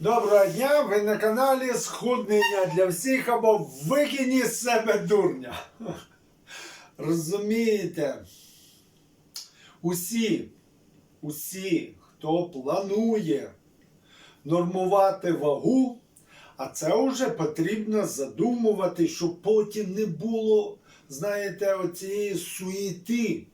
Доброго дня! Ви на каналі Схуднення для всіх або викинь із себе дурня. Розумієте? Усі, усі, хто планує нормувати вагу, а це вже потрібно задумувати, щоб потім не було, знаєте, оцієї суєти.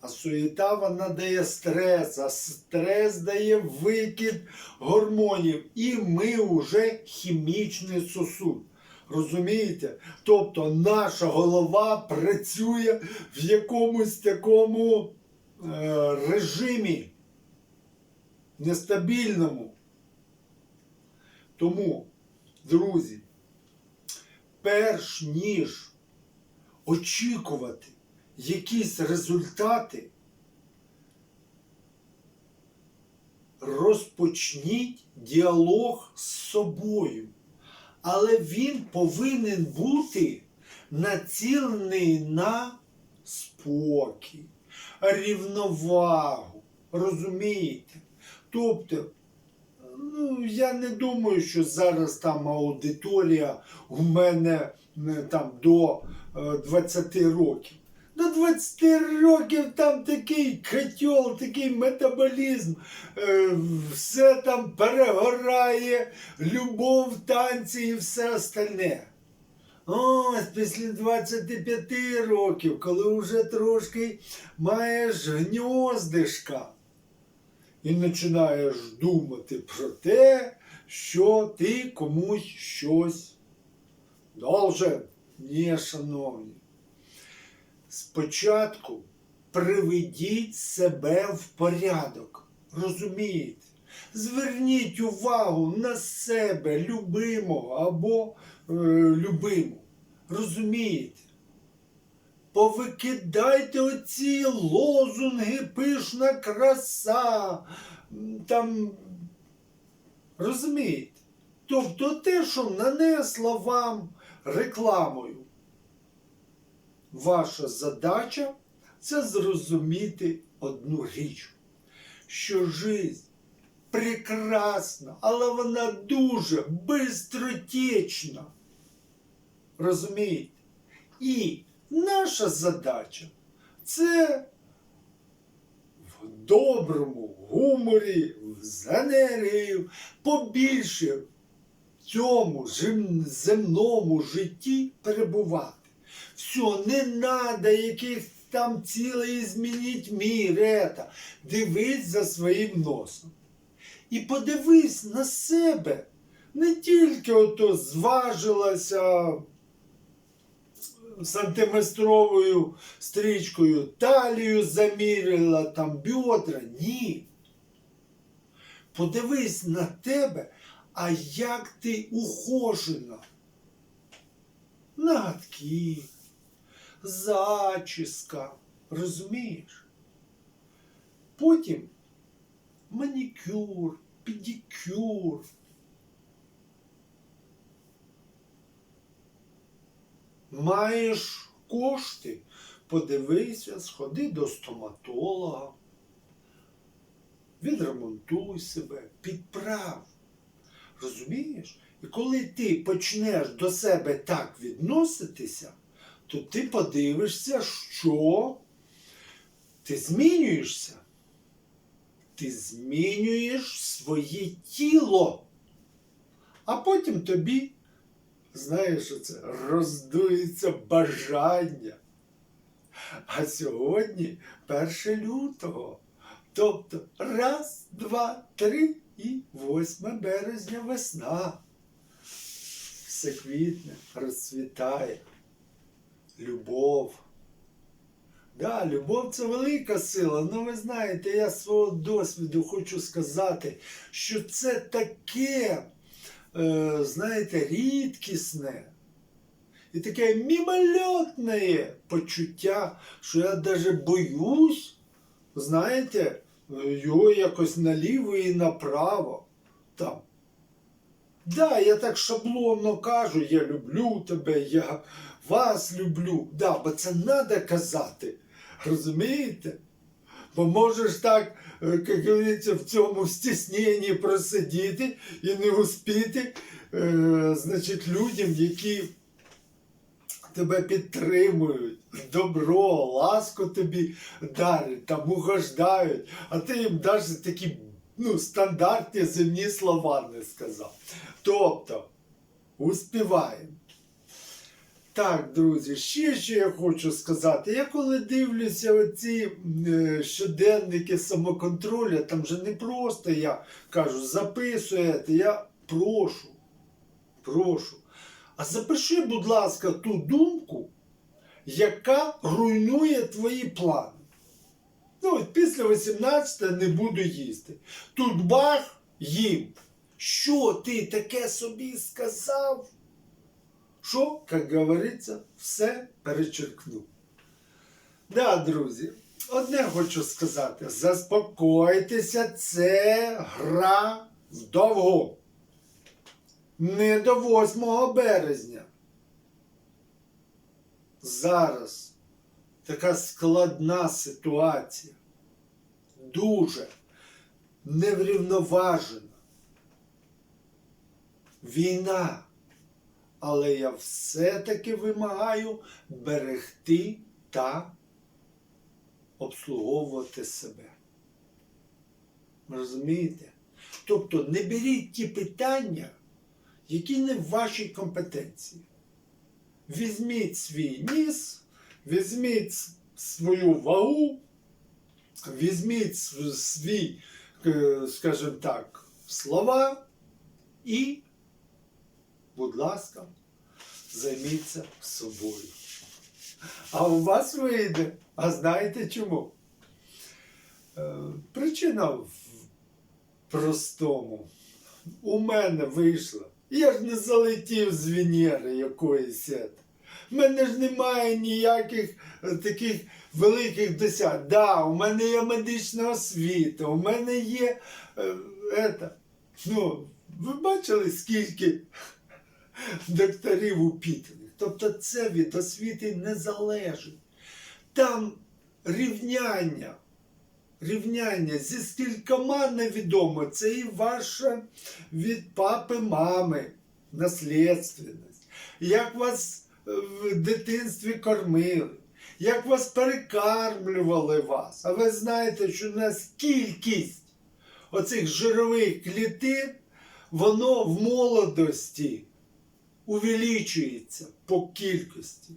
А суєта вона дає стрес, а стрес дає викид гормонів. І ми вже хімічний сосуд. Розумієте? Тобто наша голова працює в якомусь такому е, режимі нестабільному. Тому, друзі, перш ніж очікувати якісь результати, розпочніть діалог з собою. Але він повинен бути націлений на спокій, рівновагу. Розумієте? Тобто, ну, я не думаю, що зараз там аудиторія у мене е, там до е, 20 років. До 20 років там такий котел, такий метаболізм, е, все там перегорає, любов, танці і все остальне. Ось після 25 років, коли вже трошки маєш гньоздишка і починаєш думати про те, що ти комусь щось должен. Ні, шановні. Спочатку приведіть себе в порядок. Розумієте? Зверніть увагу на себе, любимого або е, любиму. Розумієте? Повикидайте оці лозунги, пишна краса. Там, розумієте? Тобто те, що нанесла вам рекламою. Ваша задача це зрозуміти одну річ, що жизнь прекрасна, але вона дуже бистротечна. Розумієте? І наша задача це в доброму гуморі, з енергією, побільше в цьому земному житті перебувати. Все, не надо яких там цілий змініть мір. Это. Дивись за своїм носом. І подивись на себе. Не тільки ото зважилася сантиметровою стрічкою, талію заміряла, там бедра. Ні. Подивись на тебе, а як ти ухожена. Ноготки, зачіска, розумієш? Потім манікюр, педикюр. Маєш кошти, подивися, сходи до стоматолога, відремонтуй себе, підправ. Розумієш? І коли ти почнеш до себе так відноситися, то ти подивишся, що ти змінюєшся. Ти змінюєш своє тіло. А потім тобі, знаєш, що це роздується бажання. А сьогодні 1 лютого. Тобто раз, два, три і 8 березня весна. Все квітне, розцвітає. Любов. Да, любов це велика сила. Ну, ви знаєте, я з свого досвіду хочу сказати, що це таке, е, знаєте, рідкісне і таке мімольотне почуття, що я навіть боюсь, знаєте, його якось наліво і направо. Там. Да, я так шаблонно кажу, я люблю тебе, я вас люблю. Да, бо це треба казати. Розумієте? Бо можеш так е, як говориться, в цьому стісненні просидіти і не успіти, е, значить, людям, які тебе підтримують, добро, ласку тобі дарять, там угождають, а ти їм навіть такі ну, стандартні земні слова не сказав. Тобто, успіваємо. Так, друзі, ще що я хочу сказати. Я коли дивлюся оці е, щоденники самоконтролю, там же не просто я кажу, записуєте, я прошу, прошу. А запиши, будь ласка, ту думку, яка руйнує твої плани. Ну, після 18 не буду їсти. Тут бах їм. Що ти таке собі сказав? Що, як говориться, все перечеркнув. Да, друзі, одне хочу сказати: заспокойтеся, це гра вдовго. Не до 8 березня. Зараз така складна ситуація. Дуже неврівноважена. Війна. Але я все-таки вимагаю берегти та обслуговувати себе. Розумієте? Тобто не беріть ті питання, які не в вашій компетенції. Візьміть свій ніс, візьміть свою вагу, візьміть св- свій, е, скажімо так, слова і, будь ласка, займіться собою. А у вас вийде. А знаєте чому? Е, Причина в простому. У мене вийшло. Я ж не залетів з Венери якоїсь. В мене ж немає ніяких е, таких великих досяг. Да, у мене є медична освіта, у мене є. Е, ета, ну, ви бачили, скільки докторів упітаних? Тобто це від освіти не залежить. Там рівняння рівняння зі скількома невідомо. Це і ваша від папи, мами наслідственність. Як вас в дитинстві кормили, як вас перекармлювали вас. А ви знаєте, що у нас кількість оцих жирових клітин, воно в молодості увеличується по кількості.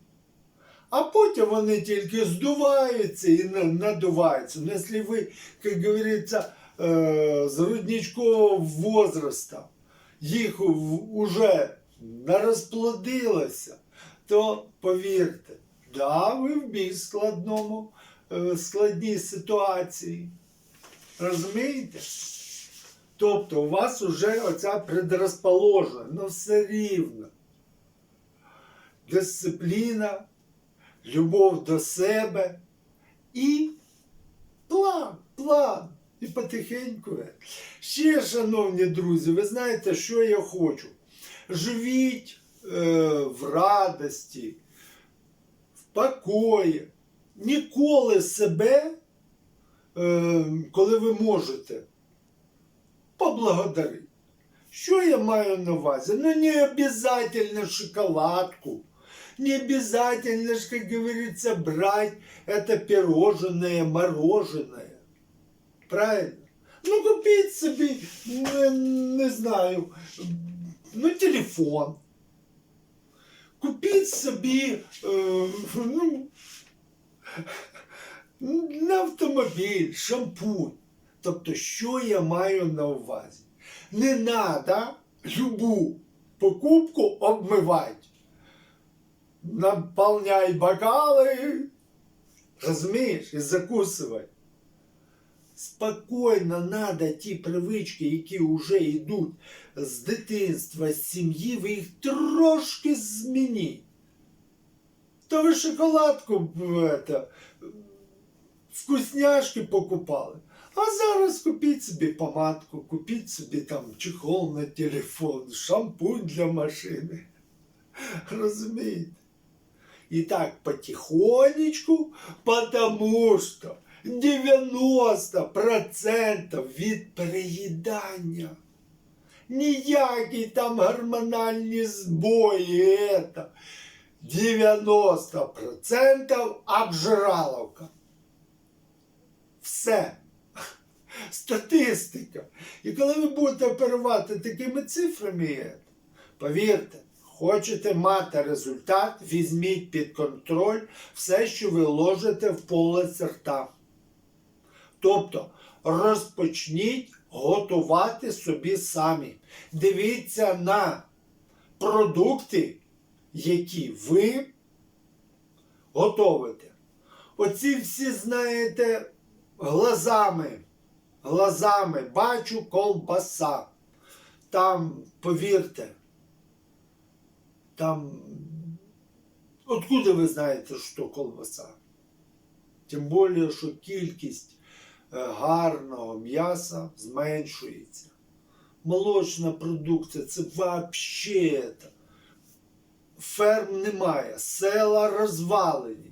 А потім вони тільки здуваються і надуваються. Ну, якщо ви, як говориться, е, з грудничкового возраста їх в- уже нарозплодилося, то повірте, да, ви в більш складному, е, складній ситуації. Розумієте? Тобто у вас вже оця предрозположена, ну все рівно. Дисципліна, любов до себе і план, план. І потихеньку. Ще, шановні друзі, ви знаєте, що я хочу? Живіть в радості, в покої. Ніколи себе, е, коли ви можете, поблагодарити. Що я маю на увазі? Ну, не обязательно шоколадку. Не обязательно, ж, как говорится, брать это пирожное, мороженое. Правильно? Ну, купіть собі, не, не знаю, ну, телефон. Купіть собі, е, ну, на автомобіль, шампунь. Тобто, що я маю на увазі? Не треба любу покупку обмивати. Наполняй бокали, розумієш, і закусывай. Спокійно надо ті привички, які вже йдуть з дитинства, з сім'ї, ви їх трошки змініть. То ви шоколадку это, вкусняшки покупали. А зараз купіть собі помадку, купіть собі там чехол на телефон, шампунь для машини. Розумієте? І так потихонечку, потому что 90% від переїдання. Ніякі там гормональні збої. Это. 90% обжираловка. Все. Статистика. І коли ви будете оперувати такими цифрами, повірте, хочете мати результат, візьміть під контроль все, що ви ложите в поле рта. Тобто розпочніть готувати собі самі. Дивіться на продукти, які ви готовите. Оці всі, знаєте, глазами, глазами бачу колбаса. Там, повірте, там, откуда ви знаєте, що колбаса? Тим більше, що кількість гарного м'яса зменшується. Молочна продукція це взагалі. Ферм немає, села розвалені.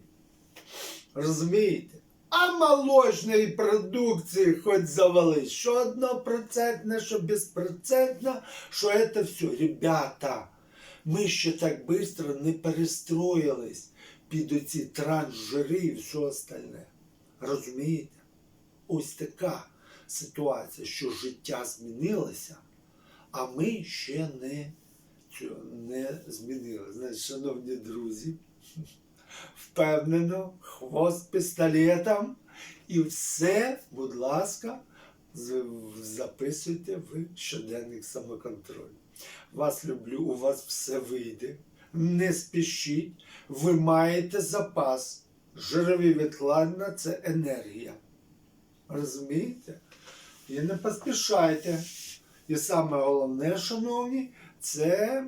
Розумієте? А молочної продукції хоч завали. Що однопроцентне, що безпроцентне, що це все. Ребята, ми ще так швидко не перестроїлись під оці трансжири і все остальне. Розумієте? Ось така ситуація, що життя змінилося, а ми ще не, не змінили. Значить, шановні друзі, впевнено, хвост пістолетом і все, будь ласка, записуйте в щоденник самоконтролю. Вас люблю, у вас все вийде. Не спішіть, ви маєте запас. Жирові відкладення це енергія. Розумієте? І не поспішайте. І саме головне, шановні, це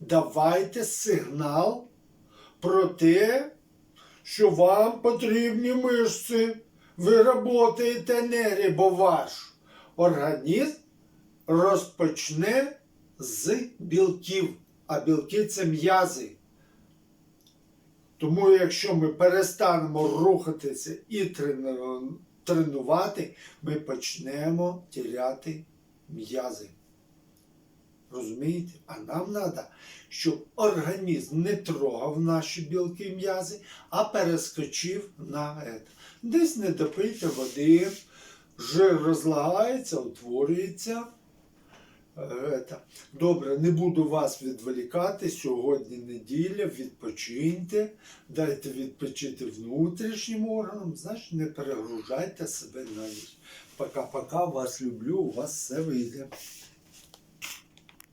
давайте сигнал про те, що вам потрібні мишці. Ви працюєте енергію, бо ваш організм розпочне з білків, а білки це м'язи. Тому якщо ми перестанемо рухатися і трену- тренувати, ми почнемо тіряти м'язи. Розумієте? А нам треба, щоб організм не трогав наші білки м'язи, а перескочив на це. Десь не допийте води, жир розлагається, утворюється. Добре, не буду вас відволікати. Сьогодні неділя, відпочиньте, дайте відпочити внутрішнім органам, значить не перегружайте себе на ніч. Пока-пока, вас люблю, у вас все вийде.